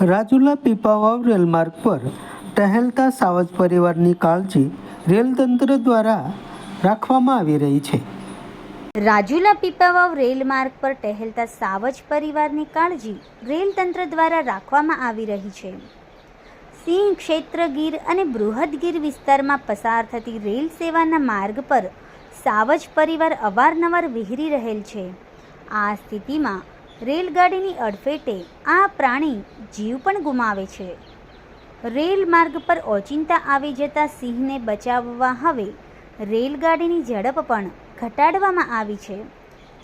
રાજુલા પીપાવાવ રેલમાર્ગ પર ટહેલતા સાવજ પરિવારની કાળજી રેલતંત્ર દ્વારા રાખવામાં આવી રહી છે. રાજુલા પીપાવાવ રેલ માર્ગ પર ટહેલતા સાવજ પરિવારની કાળજી રેલ તંત્ર દ્વારા રાખવામાં આવી રહી છે. સિંહ ક્ષેત્ર ગીર અને બૃહદગીર વિસ્તારમાં પસાર થતી રેલ સેવાના માર્ગ પર સાવજ પરિવાર અવારનવાર વિહરી રહેલ છે. આ સ્થિતિમાં રેલગાડીની અડફેટે આ પ્રાણી જીવ પણ ગુમાવે છે. રેલ માર્ગ પર ઓચિંતા આવી જતા સિંહને બચાવવા હવે રેલગાડીની ઝડપ પણ ઘટાડવામાં આવી છે,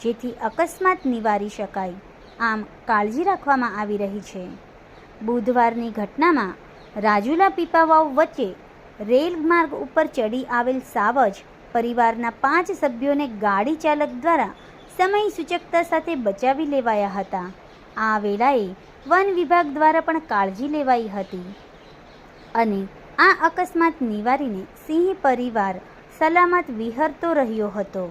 જેથી અકસ્માત નિવારી શકાય. આમ કાળજી રાખવામાં આવી રહી છે. બુધવારની ઘટનામાં રાજુલા પીપાવાવ વચ્ચે રેલ માર્ગ ઉપર ચડી આવેલ સાવજ પરિવારના પાંચ સભ્યોને ગાડી ચાલક દ્વારા સમય સૂચકતા સાથે બચાવી લેવાયા હતા. આ વેળાએ વન વિભાગ દ્વારા પણ કાળજી લેવાઈ હતી. અને આ અકસ્માત નિવારીને સિંહ પરિવાર સલામત વિહરતો રહ્યો હતો.